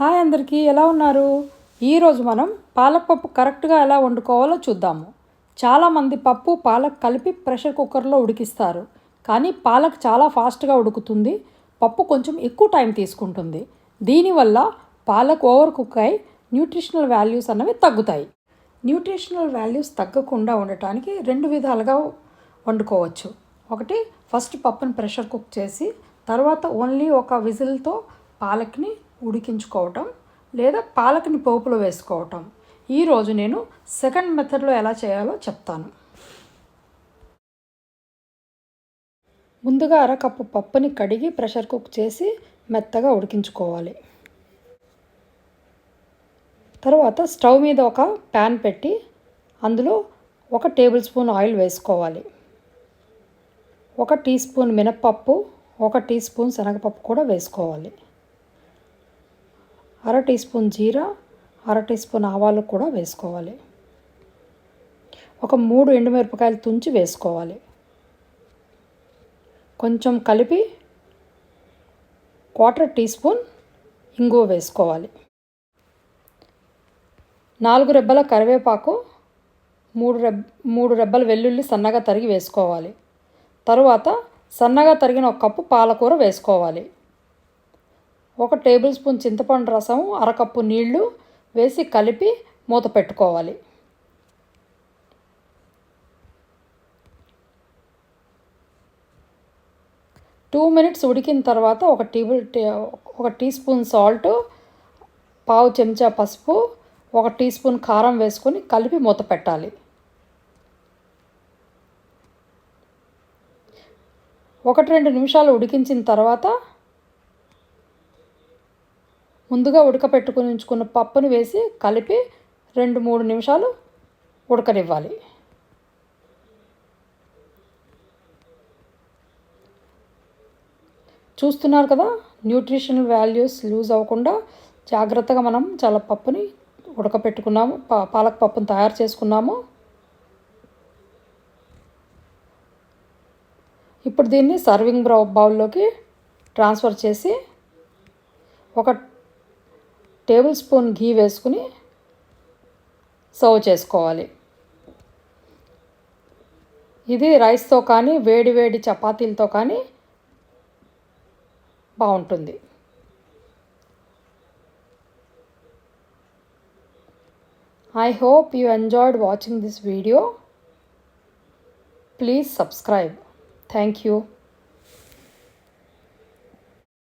Hi అందరికీ ఎలా ఉన్నారు? ఈరోజు మనం పాలక్ పప్పు కరెక్ట్గా ఎలా వండుకోవాలో చూద్దాము. చాలామంది పప్పు పాలక్ కలిపి ప్రెషర్ కుక్కర్లో ఉడికిస్తారు. కానీ పాలక్ చాలా ఫాస్ట్గా ఉడుకుతుంది. పప్పు కొంచెం ఎక్కువ టైం తీసుకుంటుంది. దీనివల్ల పాలక్ ఓవర్ కుక్ అయి న్యూట్రిషనల్ వాల్యూస్ అన్నవి తగ్గుతాయి. న్యూట్రిషనల్ వాల్యూస్ తగ్గకుండా ఉండటానికి రెండు విధాలుగా వండుకోవచ్చు. ఒకటి ఫస్ట్ పప్పుని ప్రెషర్ కుక్ చేసి తర్వాత ఓన్లీ ఒక విజిల్తో పాలక్ని ఉడికించుకోవటం లేదా పాలకని పోపులో వేసుకోవటం. ఈరోజు నేను సెకండ్ మెథడ్లో ఎలా చేయాలో చెప్తాను. ముందుగా అరకప్పు పప్పుని కడిగి ప్రెషర్ కుక్ చేసి మెత్తగా ఉడికించుకోవాలి. తర్వాత స్టవ్ మీద ఒక ప్యాన్ పెట్టి అందులో ఒక టేబుల్ స్పూన్ ఆయిల్ వేసుకోవాలి. ఒక టీ స్పూన్ మినప్పప్పు ఒక టీ స్పూన్ శనగపప్పు కూడా వేసుకోవాలి. అర టీ స్పూన్ జీరా అర టీ స్పూన్ ఆవాలు కూడా వేసుకోవాలి. ఒక మూడు ఎండుమిరపకాయలు తుంచి వేసుకోవాలి. కొంచెం కలిపి క్వార్టర్ టీ స్పూన్ ఇంగువ వేసుకోవాలి. నాలుగు రెబ్బల కరివేపాకు మూడు రెబ్ మూడు రెబ్బల వెల్లుల్లి సన్నగా తరిగి వేసుకోవాలి. తరువాత సన్నగా తరిగిన ఒక కప్పు పాలకూర వేసుకోవాలి. ఒక టేబుల్ స్పూన్ చింతపండు రసం అరకప్పు నీళ్ళు వేసి కలిపి మూత పెట్టుకోవాలి. టూ మినిట్స్ ఉడికిన తర్వాత ఒక టేబుల్ ఒక టీ స్పూన్ సాల్ట్ పావు చెంచా పసుపు ఒక టీ స్పూన్ కారం వేసుకొని కలిపి మూత పెట్టాలి. ఒకటి రెండు నిమిషాలు ఉడికించిన తర్వాత ముందుగా ఉడకపెట్టుకుని ఉంచుకున్న పప్పును వేసి కలిపి రెండు మూడు నిమిషాలు ఉడకనివ్వాలి. చూస్తున్నారు కదా న్యూట్రిషనల్ వాల్యూస్ లూజ్ అవ్వకుండా జాగ్రత్తగా మనం చాలా పప్పుని ఉడకపెట్టుకున్నాము పా పాలక పప్పుని తయారు చేసుకున్నాము. ఇప్పుడు దీన్ని సర్వింగ్ బ్రౌ బౌల్లోకి ట్రాన్స్ఫర్ చేసి ఒక టేబుల్ స్పూన్ ఘీ వేసుకుని సర్వ్ చేసుకోవాలి. ఇది రైస్తో కానీ వేడి వేడి చపాతీలతో కానీ బాగుంటుంది. I hope you enjoyed watching this video please subscribe thank you